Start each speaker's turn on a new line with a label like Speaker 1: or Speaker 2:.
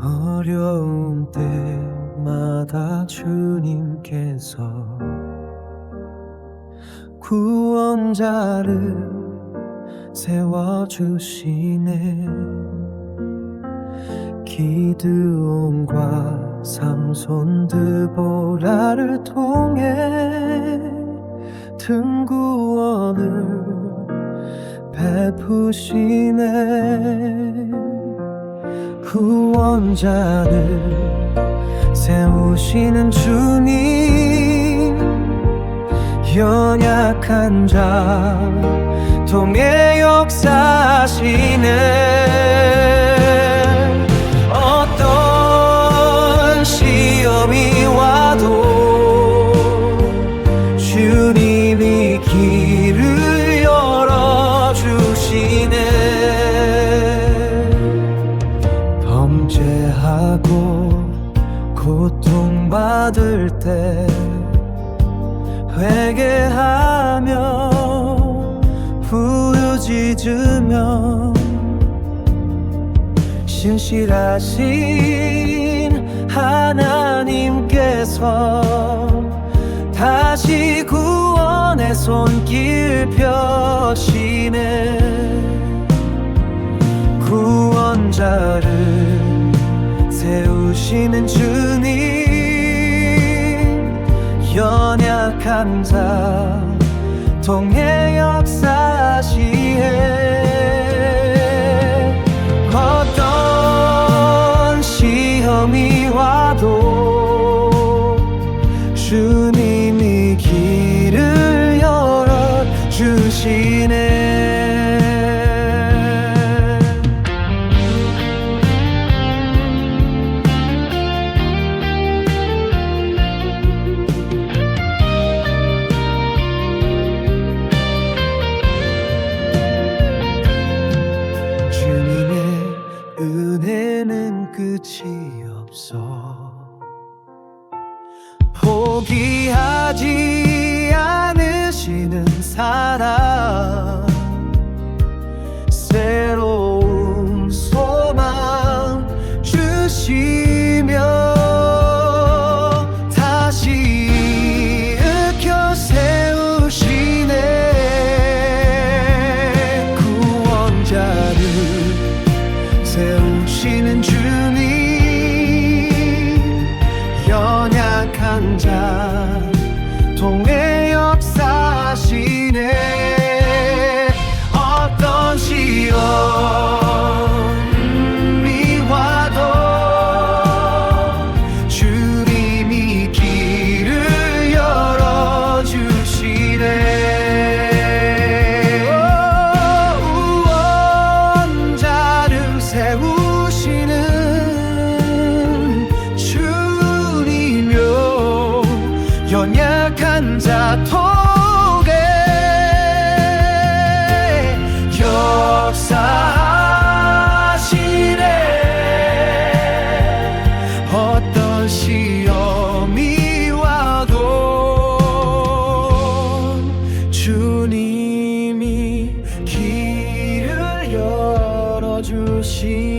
Speaker 1: 어려운 때마다 주님께서 구원자를 세워주시네. 기드온과 삼손 드보라를 통해 등 구원을 베푸시네 구원자를 세우시는 주님 연약한 자 통해 역사하시네 고통받을 때 회개하며 부르짖으며 신실하신 하나님께서 다시 구원의 손길 펴시네. 구원자를 세우시는 주 연약한 자 통해 역사시해. 어떤 시험이 와도 주님 끝이 없어. 포기하지 않으시는 사랑 새로운 소망 주시며 통해 산자토게 역사하시네. 어떤 시험이 와도 주님이 길을 열어주시